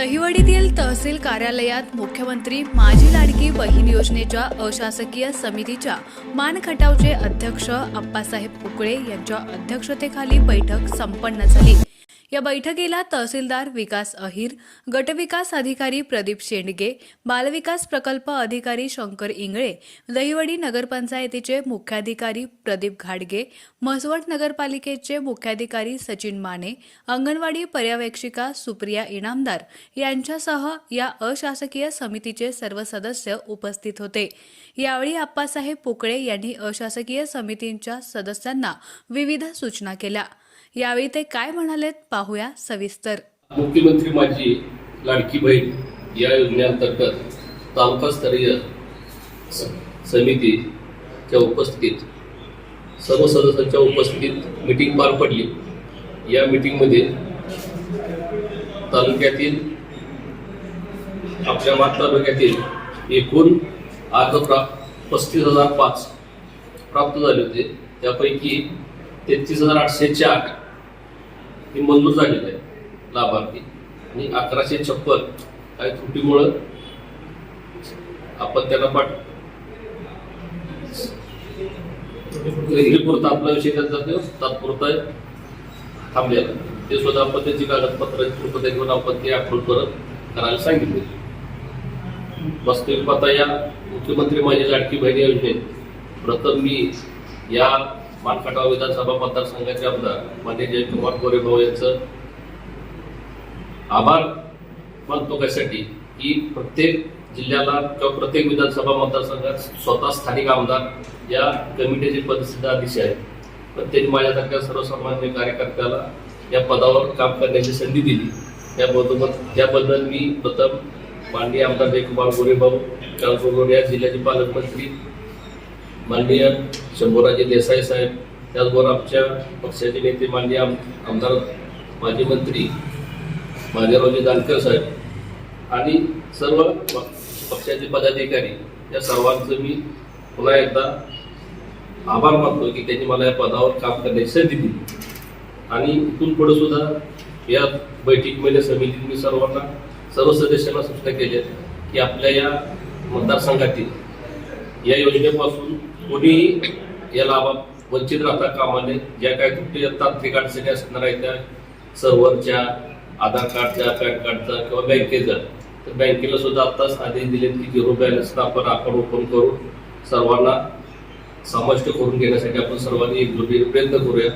दहिवडीतील तहसील कार्यालयात मुख्यमंत्री माझी लाडकी बहीण योजनेच्या अशासकीय समितीच्या मानखटावचे अध्यक्ष अप्पासाहेब उकळे यांच्या अध्यक्षतेखाली बैठक संपन्न झाली. या बैठकीला तहसीलदार विकास अहिर गटविकास अधिकारी प्रदीप शेंडगे बालविकास प्रकल्प अधिकारी शंकर इंगळे दहिवडी नगरपंचायतीचे मुख्याधिकारी प्रदीप घाडगे म्हसवट नगरपालिकेचे मुख्याधिकारी सचिन माने अंगणवाडी पर्यवेक्षिका सुप्रिया इनामदार यांच्यासह या अशासकीय समितीचे सर्व सदस्य उपस्थित होते. यावेळी आप्पासाहेब पुकळे यांनी अशासकीय समितींच्या सदस्यांना विविध सूचना केल्या. यावेळी ते काय म्हणालेत पाहूया सविस्तर. मुख्यमंत्री माझी लाडकी बहीण या योजनेअंतर्गत तालुकास्तरीय समितीच्या उपस्थितीत सर्व सदस्यांच्या उपस्थितीत मीटिंग पार पडली. या मीटिंगमध्ये तालुक्यातील आपल्या मात तालुक्यातील एकूण अर्ज प्राप्त पस्तीस हजार पाच प्राप्त झाले होते. त्यापैकी तेहतीस हजार आठशे चार ही मंजूर झालेली आहे लाभार्थी. आणि अकराशे छप्पन काही त्रुटीमुळं आपण त्यांना पाठ पुरता आपला विषय त्यांचा तो तात्पुरता थांबलेला. ते सुद्धा आपण त्याची कागदपत्र पूर्तता घेऊन आपण ते अप्रूव्ह परत करायला सांगितले. वास्तविक पाहता या मुख्यमंत्री माझी लाडकी बहिणी योजनेत प्रथम मी या मानखटाव विधानसभा मतदारसंघाचे आमदार मान्य जयकुमार गोरेभाऊ यांचं आभार मानतो कशासाठी की प्रत्येक जिल्ह्याला किंवा प्रत्येक विधानसभा मतदारसंघात स्वतः स्थानिक आमदार या कमिटीचे पदसिद्ध अतिशय आहेत. पण त्यांनी माझ्यासारख्या सर्वसामान्य कार्यकर्त्याला या पदावर काम करण्याची संधी दिली. त्याबरोबर त्याबद्दल मी प्रथम माननीय आमदार जयकुमार गोरेभाऊ त्याचबरोबर या जिल्ह्याचे पालकमंत्री माननीय शंभूराजे देसाई साहेब त्याचबरोबर आमच्या पक्षाचे नेते माननीय आम आमदार माजी मंत्री महादेवरावजी दानकर साहेब आणि सर्व पक्षाचे पदाधिकारी या सर्वांचं मी पुन्हा एकदा आभार मानतो की त्यांनी मला या पदावर काम करण्याची संधी दिली. आणि इथून पुढे सुद्धा या बैठकीमध्ये समितीत मी सर्वांना सर्व सदस्यांना सूचना केल्या की आपल्या या मतदारसंघातील या योजनेपासून कोणीही या लाभा वंचित राहता कामा नये ज्या काही त्रुटी तांत्रिक अडचणी असणार आहेत त्या सर्व्हरच्या आधार कार्डच्या पॅन कार्डचा किंवा बँकेचा. तर बँकेला सुद्धा आत्ताच आदेश दिलेत की झिरो बॅलन्सनं आपण अकाउंट ओपन करून सर्वांना समाविष्ट करून घेण्यासाठी आपण सर्वांनी एकजुटीने प्रयत्न करूया.